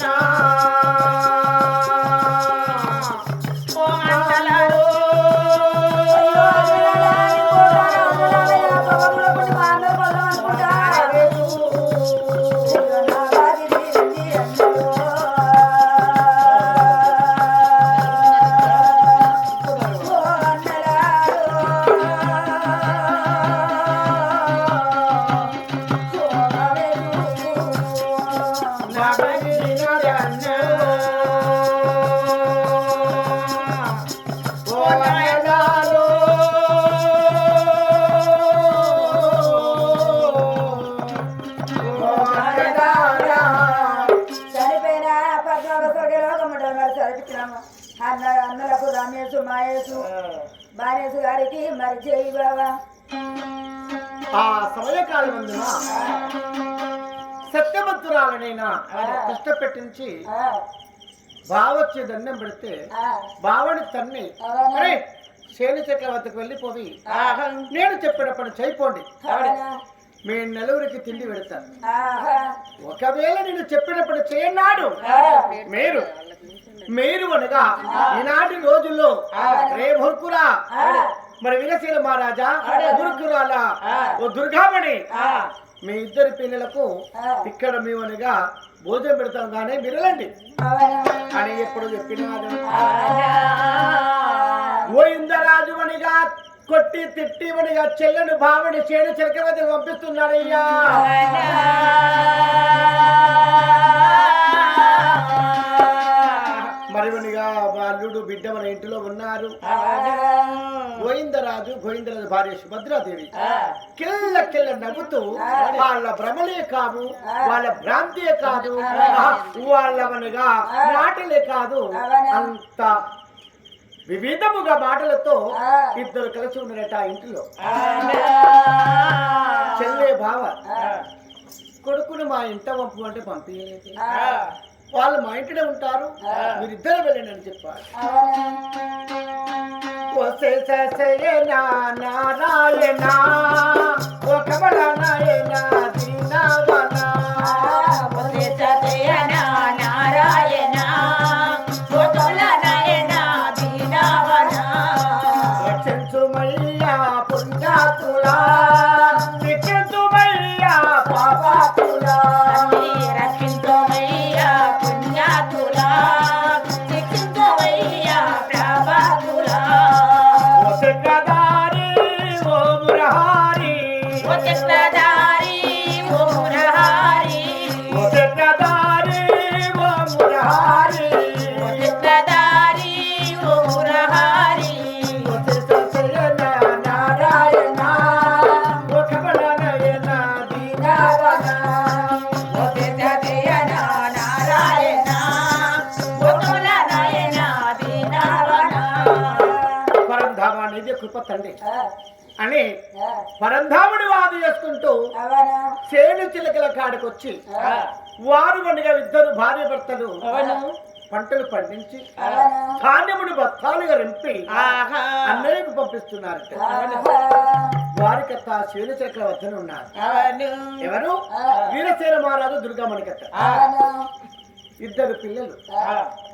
না మహేష్ బానేష్ గారికి మరి చేయి బాబా ఆ సమయకాలం అందున సత్యవంతురాలనైనా కష్టపెట్టించి బావొచ్చి దండం పెడితే బావని తన్ని శేని చెట్ల వద్దకు వెళ్ళిపోయి నేను చెప్పిన పని చేయిపోండి. మీ నలుగురికి తిండి పెడతాను. ఒకవేళ నేను చెప్పినప్పుడు చేయన్నాడు మీరు మీరు అనగా ఈనాటి రోజుల్లో రే భుర్కురా మరి వినశీల మహారాజా దుర్గురాల ఓ దుర్గామణి. మీ ఇద్దరి పిల్లలకు ఇక్కడ మేమనగా భోజనం పెడతాం కానీ వినలండి అని ఎప్పుడు చెప్పినాడు గోవిందరాజు అనిగా కొట్టి తిట్టి అనిగా చెల్లెను భావని చేను చిలకవతి పంపిస్తున్నాడయ్యా. బాలుడు బిడ్డ మన ఇంటిలో ఉన్నారు. గోవిందరాజు గోవిందరాజు భార్య సుభద్రాదేవి. కిల్ల కిల్ల నవ్వుతూ వాళ్ళ భ్రమలే కాదు వాళ్ళ భ్రాంతియే కాదు వాళ్ళవనగా మాటలే కాదు అంత వివిధముగా మాటలతో ఇద్దరు కలిసి ఉన్నారట ఆ ఇంటిలో. చెల్లే బావ కొడుకును మా ఇంట పంపు అంటే పంపించలేదు. వాళ్ళు మా ఇంటిలో ఉంటారు. మీరిద్దరు వెళ్ళండి అని ససయనా నారాయణ ఓ కమల పుణ్యాతులా తండ్రి అని పరంధాముడి వాదు చేసుకుంటూ చేను చిలకల కాడికొచ్చి వారు వనగా ఇద్దరు భార్య భర్తలు పంటలు పండించి ధాన్యమును బత్తాలుగా రింపి అన్నయ్యకు పంపిస్తున్నారట. వారికత్త చేను చిలకల వద్దన ఉన్నారు ఎవరు? వీరసేన మహారాజు దుర్గామణికత్త. ఇద్దరు పిల్లలు.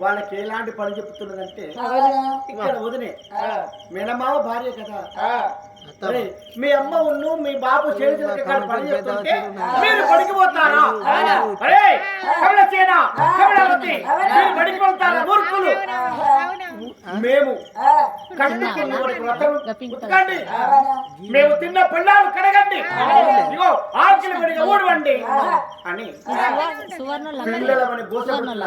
వాళ్ళకి ఎలాంటి పని చెప్తున్నదంటే ఇక్కడ వదినే. మేనమామ భార్య కదా. మీ అమ్మ ఉన్ను మీ బాబు పని చేస్తుంటే మీరు పడికిపోతారా అరే కమలసేన కమలావతి మీరు బడికి వెళ్తారా మూర్ఖులు మేము ఉతకండి. మేము తిన్న పళ్ళాలు కడగండి. ఇగో ఆకలి పడిగా ఊడవండి. అని. పిల్లలమని పిల్లలు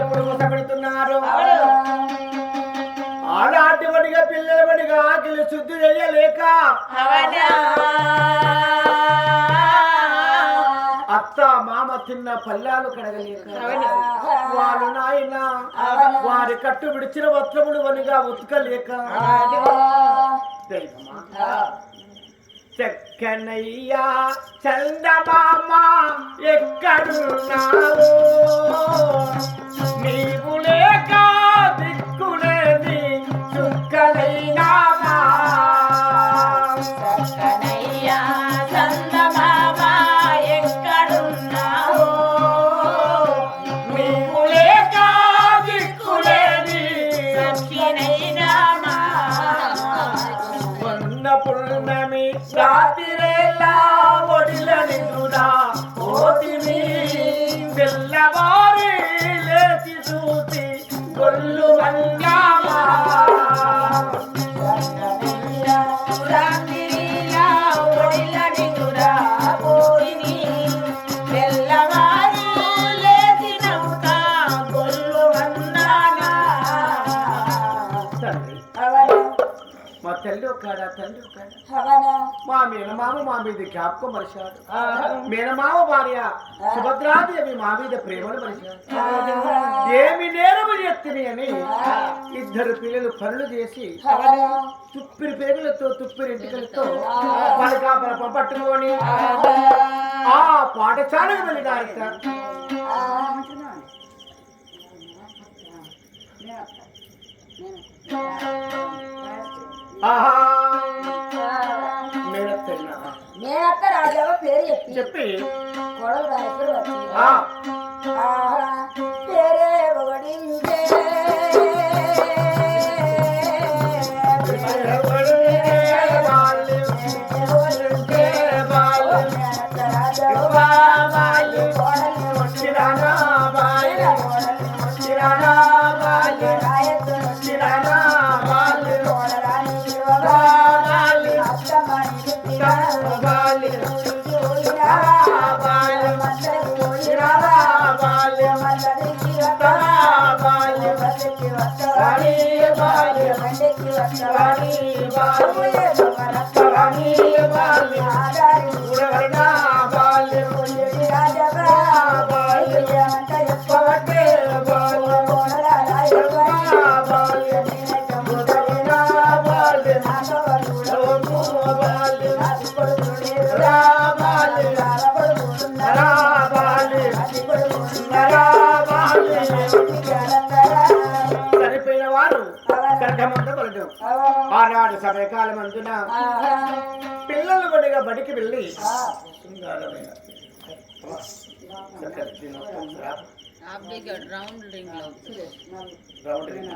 ఎప్పుడు గోసపెడుతున్నారు ఆనాటి వడిగా పిల్లల వడిగా ఆకలి శుద్ధి చేయలేక అత్త మామ తిన్న పల్లాలు కడగలేక వాళ్ళు నాయన వారి కట్టు విడిచిన వస్త్రములు వనిగా ఉతకలేక చక్కనయ్యా చందమామ ఎక్కడున్నావు? నీవు మా తల్లి ఒక్కడ తండ్రి మా మేనమామ మా మీద జ్ఞాపకం మరిచాడు. మేనమామ భార్య సుభద్రాదేవి మా మీద ప్రేమను మరిచాడు. ఏమి నేరము ఎత్తిని అని ఇద్దరు పిల్లలు పనులు చేసి తుప్పిరి పేగులతో తుప్పిరి ఇంటికలతో పలకాపల పట్టుకొని ఆ. పాఠశాలకు వెళ్ళినారట. నేనక్క రాజావ పేరు చెప్పి. చెప్పి. కోడలు రాజు వచ్చి ఆ. ఆహా, పేరే రాజావ బాల్యం ఊరిరి బాల్యం ఏమంట చెప్పవట్టే, పలటం ఆనాడు సమయకాలం అందున పిల్లలు బడిగా బడికి వెళ్ళి. Round ring round ring.